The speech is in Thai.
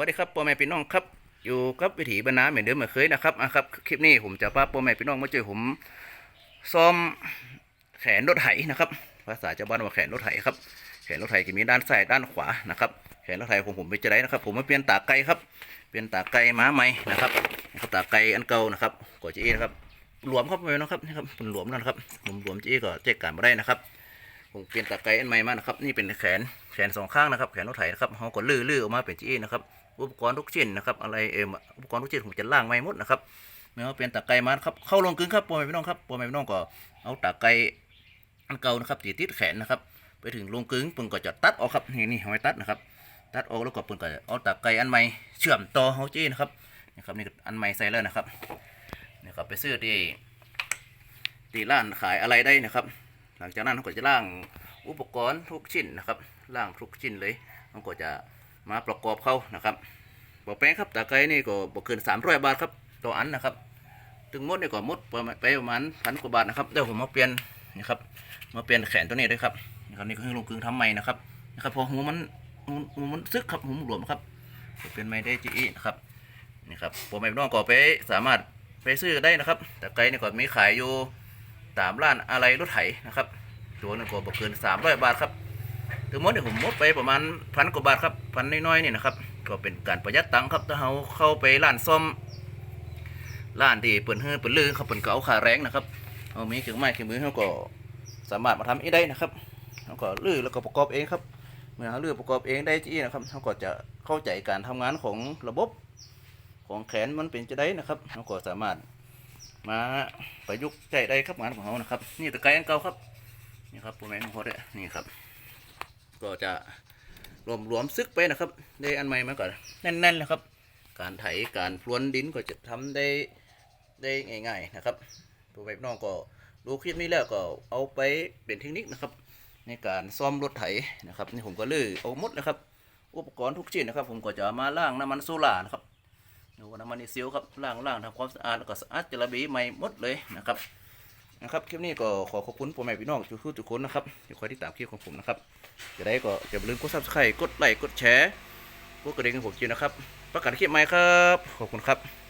วัสดีครับพ่อแม่พี่น้องครับ อยู่กับวิถีบรรณาเหมือนเดิมเหมือนเคยนะครับอะครับคลิปนี้ผมจะพาพ่อแม่พี่น้องมาเจอผมซ่อมแขนรถไถนะครับ ภาษาชาวบ้านว่าแขนรถไถครับ แขนรถไถจะมีด้านซ้ายด้านขวานะครับ แขนรถไถของผมเป็นจะได้นะครับ ผมมาเปลี่ยนตาไก่ครับ เปลี่ยนตาไก่ม้าใหม่นะครับตาไก่อันเก่านะครับกดจีนะครับหลวมครับพ่อแม่พี่น้องครับนี่ครับเป็นหลวมนั่นครับผมหลวมจีก็แจกการมาได้นะครับผมเปลี่ยนตาไกอันใหม่มานะครับ นี่เป็นแขนแขนสองข้างนะครับ แขนรถไถนะครับเขาก็ลื้อลื้อออกมาเป็นจีนะครับ อุปกรณ์ทุกชิ้นนะครับอะไรเอมอุปกรณ์ทุกชิ้นผมจะล่างใหม่หมดนะครับเมื่อเปลี่ยนตาไกมาครับเข้าลงกึ่งครับปอแม่พี่น้องครับปอแม่พี่น้องก็เอาตาไกอันเก่านะครับติดติดแขนนะครับ ไปถึงลงกึ่งปุ่นก็จะตัดออกครับนี่นี่เอาไว้ตัดนะครับ ตัดออกแล้วก็ปุ่นก็จะเอาตาไกอันใหม่เชื่อมต่อเขาจีนะครับนี่ครับนี่อันใหม่ใส่แล้วนะครับนี่ครับไปซื้อที่ที่ร้านขายอะไรได้นะครับ หลังจากนั้นเขาก็จะล่างอุปกรณ์ทุกชิ้นนะครับล่างทุกชิ้นเลยเขาก็จะ มาประกอบเข้านะครับบอกแป้งครับตาไกนี่ก็บอกเกินสามร้อยบาทครับต่ออันนะครับ ถึงมดนี่ก็มดประมาณไปประมาณพันกว่าบาทนะครับเดี๋ยวผมมาเปลี่ยนนี่ครับมาเปลี่ยนแขนตัวนี้ด้วยครับนี่ครับนี่ก็คือลงกึ่งทำใหม่นะครับนะครับพอหัวมันหัวมันซึกครับหัวมันหลวมครับเปลี่ยนใหม่ได้จีอีนะครับนี่ครับผมไม่ต้องก็ไปสามารถไปซื้อได้นะครับตาไกนี่ก็มีขายอยู่ตามร้านอะไรรถไถนะครับตัวนึงก็บ่เกินสามร้อยบาทครับ ถึงหมดเนี่ยผมหมดไปประมาณพันกว่าบาทครับพันน้อยๆนี่นะครับก็เป็นการประหยัดตังค์ครับถ้าเราเข้าไปร้านซ่อมร้านที่เปิดเฮือเปิดลือเขาเปิดเก่าขาแรงนะครับเอามีเครื่องไม้เครื่องมือเขาก็สามารถมาทำเองได้นะครับเขาก็ลือแล้วก็ประกอบเองครับ เมื่อเขาลือประกอบเองได้ที่นะครับเขาก็จะเข้าใจการทำงานของระบบของแขนมันเป็นจะได้นะครับเขาก็สามารถมาประยุกต์ใช้ได้ครับงานของเขานะครับ นี่ตะไคร้อันเก่าครับนี่ครับปรแมนของเขาเนี่ยนี่ครับ ก็จะรวมรวมซึกไปนะครับ ได้อันใหม่มาก่อนแน่นๆเลยครับ การไถการพรวนดินก็จะทำได้ได้ง่าย ๆนะครับตัวแบบน้องก็ดูคลิปนี้แล้วก็เอาไปเป็นเทคนิคนะครับ ในการซ่อมรถไถนะครับนี่ผมก็ลื้อเอาหมดนะครับ อุปกรณ์ทุกชิ้นนะครับ ผมก็จะเอามาล้างน้ำมันโซล่านะครับดูว่าน้ำมันนี่ซิลครับล้างล้างทำความสะอาดแล้วก็สะอาดจะระบีใหม่หมดเลยนะครับ นะครับคลิปนี้ก็ขอขอบคุณพ่อแม่พี่น้องทุกทุกคนนะครับที่คอยติดตามคลิปของผมนะครับจะได้ก็อย่าลืมกดซับสไครต์กดไลค์กดแชร์กดกระดิ่งให้ผมจีนะครับ ประกาศคลิปใหม่ครับ ขอบคุณครับ